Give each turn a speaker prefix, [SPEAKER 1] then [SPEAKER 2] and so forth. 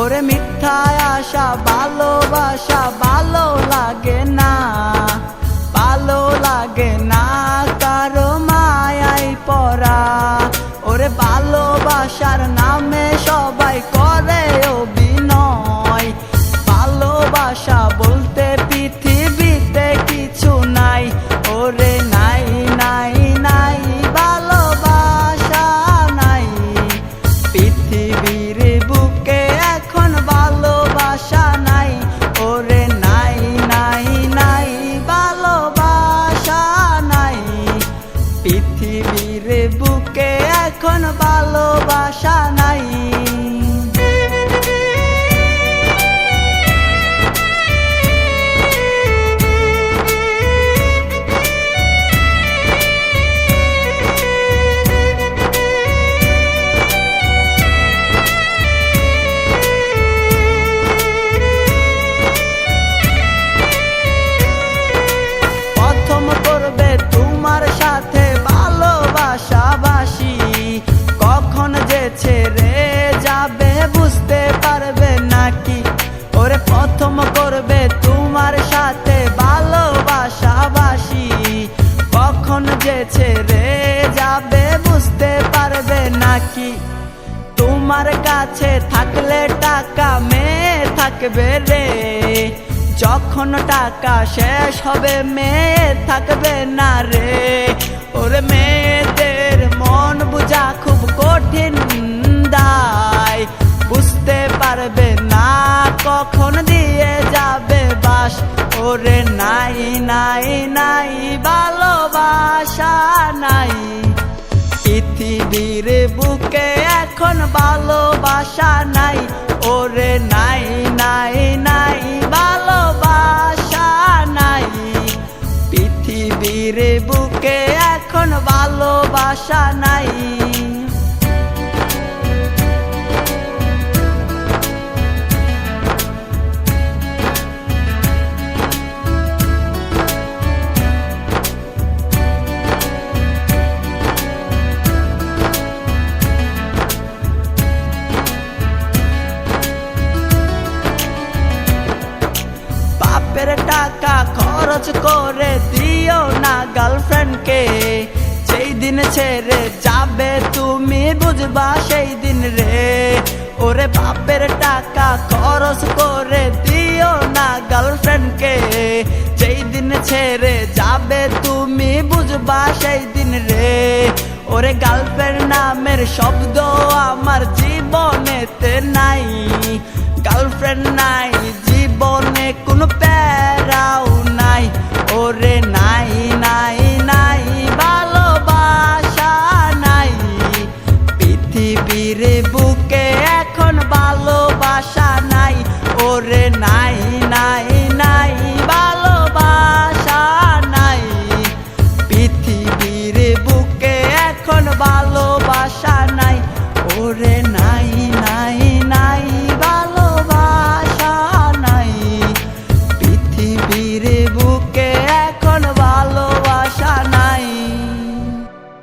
[SPEAKER 1] ওরে মিথ্যায় আশা ভালোবাসা ভালো লাগে না ভালো লাগে না। পৃথিবীর বুকে এখন ভালোবাসা নাই। তোমার সাথে ভালোবাসা বাসি। কখন যে ছেড়ে যাবে বুঝতে পারবে নাকি? তোমার কাছে থাকলে টাকা মেয়ে থাকবে রে। যখন টাকা শেষ হবে মেয়ে থাকবে না রে। ওর মেয়েদের মন বুঝা খুব কঠিন দায়। বুঝতে পারবে না কখন দিয়ে যাবে বাস ওরে নাই নাই নাই, ভালোবাসা নাই। পৃথিবীর বুকে এখন ভালোবাসা নাই। ওরে নাই নাই নাই, ভালোবাসা নাই। পৃথিবীর বুকে এখন ভালোবাসা নাই। খরচ করে দিও না গার্লফ্রেন্ডকে সেই দিন ছেড়ে যাবে তুমি বুঝবা সেই দিন রে। ওরে বাপের টাকা খরচ করে দিও না গার্লফ্রেন্ডকে যেই দিন ছেড়ে যাবে তুমি বুঝবা সেই দিন রে। ওরে গার্লফ্রেন্ড নামের শব্দ আমার জীবনেতে নাই। গার্লফ্রেন্ড নাই। রে নাই নাই নাই ভালোবাসা নাই। পৃথিবীর বুকে এখন ভালোবাসা নাই। ওরে